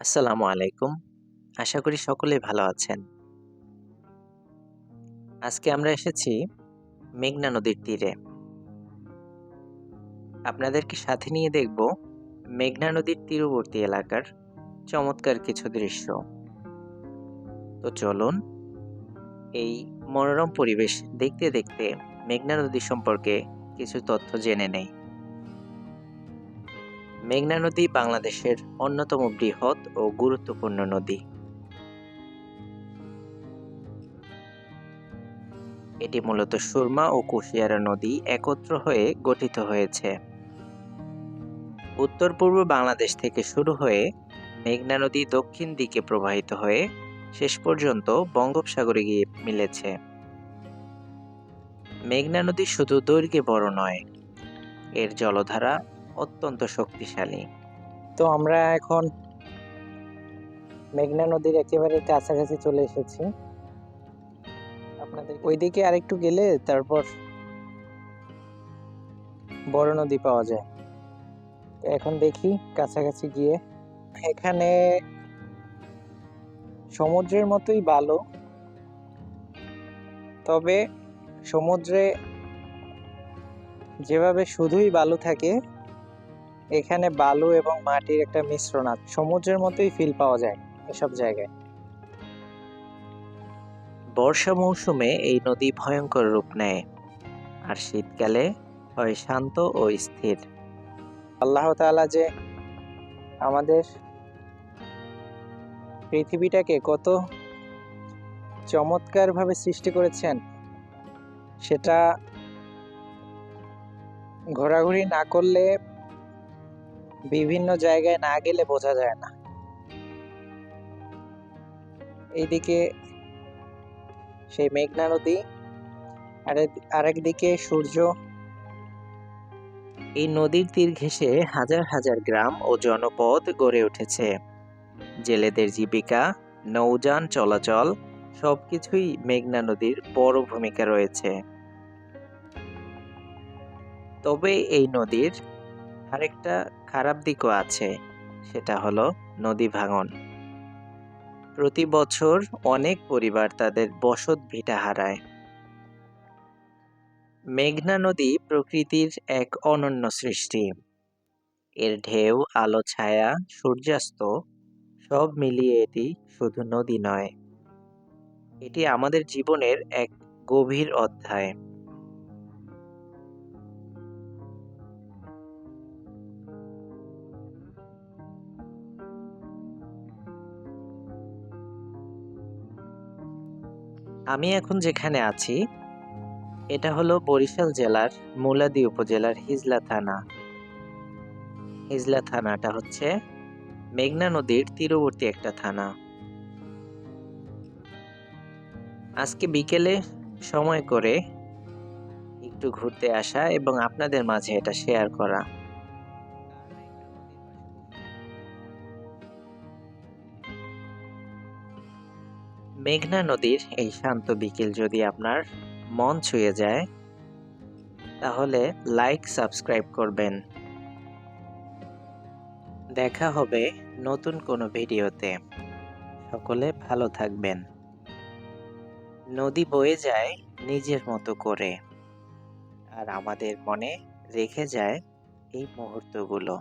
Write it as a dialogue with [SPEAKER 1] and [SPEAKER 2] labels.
[SPEAKER 1] আসসালামু আলাইকুম। আশা করি সকলে ভালো আছেন। আজকে আমরা এসেছি মেঘনা নদীর তীরে। আপনাদেরকে সাথে নিয়ে দেখব মেঘনা নদীর তীরবর্তী এলাকার চমৎকার কিছু দৃশ্য। তো চলুন এই মনোরম পরিবেশ দেখতে দেখতে মেঘনা নদী সম্পর্কে কিছু তথ্য জেনে নেই। মেঘনা নদী বাংলাদেশের অন্যতম বৃহৎ ও গুরুত্বপূর্ণ নদী। এটি মূলত সুরমা ও কুশিয়ারা নদী একত্র হয়ে গঠিত হয়েছে। উত্তর পূর্ব বাংলাদেশ থেকে শুরু হয়ে মেঘনা নদী দক্ষিণ দিকে প্রবাহিত হয়ে শেষ পর্যন্ত বঙ্গোপসাগরে গিয়ে মিলেছে। মেঘনা নদী শুধু দৈর্ঘ্যে বড় নয়, এর জলধারা অত্যন্ত শক্তিশালী।
[SPEAKER 2] তো আমরা এখন মেঘনা নদীর একেবারে কাছাকাছি চলে এসেছি। আপনাদের ওইদিকে আরেকটু গেলে তারপর বড় নদী পাওয়া যায়। এখন দেখি কাছাকাছি গিয়ে। এখানে সমুদ্রের মতোই ভালো তবে সমুদ্রে যেভাবে শুধুই বালু থাকে এখানে বালু এবং মাটির একটা মিশ্রণ আছে। সমুদ্রের মতোই ফিল পাওয়া যায় এসব জায়গায়।
[SPEAKER 1] বর্ষা মৌসুমে এই নদী ভয়ঙ্কর রূপ নেয়, আর শীতকালে হয় শান্ত ও স্থির।
[SPEAKER 2] আল্লাহ তাআলা যে আমাদের পৃথিবীটাকে কত চমৎকারভাবে সৃষ্টি করেছেন, সেটা ঘোরাঘুরি না করলে বিভিন্ন জায়গায় না গেলে বোঝা যায় না। এইদিকে সেই মেঘনা নদী আর আরেকদিকে সূর্য।
[SPEAKER 1] এই নদীর তীর ঘেঁষে হাজার হাজার গ্রাম ও জনপদ গড়ে উঠেছে। জেলেদের জীবিকা, নৌযান চলাচল, সবকিছুই মেঘনা নদীর বড় ভূমিকা রয়েছে। তবে এই নদীর আরেকটা খারাপ দিকও আছে, সেটা হলো নদী ভাঙন। প্রতি বছর অনেক পরিবার তাদের বসত ভিটা হারায়। মেঘনা নদী প্রকৃতির এক অনন্য সৃষ্টি। এর ঢেউ, আলো, ছায়া, সূর্যাস্ত সব মিলিয়ে এটি শুধু নদী নয়। এটি আমাদের জীবনের এক গভীর অধ্যায়। আমি এখন যেখানে আছি, এটা হলো বরিশাল জেলার মুলাদি উপজেলার হিজলা থানা। হিজলা থানাটা হচ্ছে মেঘনা নদীর তীরবর্তী একটা থানা। আজকে বিকেলে সময় করে একটু ঘুরতে আসা এবং আপনাদের মাঝে এটা শেয়ার করা। মেঘনা নদীর এই শান্ত বিকেল যদি আপনার মন ছুঁয়ে যায়, তাহলে লাইক সাবস্ক্রাইব করবেন। দেখা হবে নতুন কোনো ভিডিওতে। সকলে ভালো থাকবেন। নদী বয়ে যায় নিজের মতো করে। আর আমাদের মনে রেখে যায় এই মুহূর্তগুলো।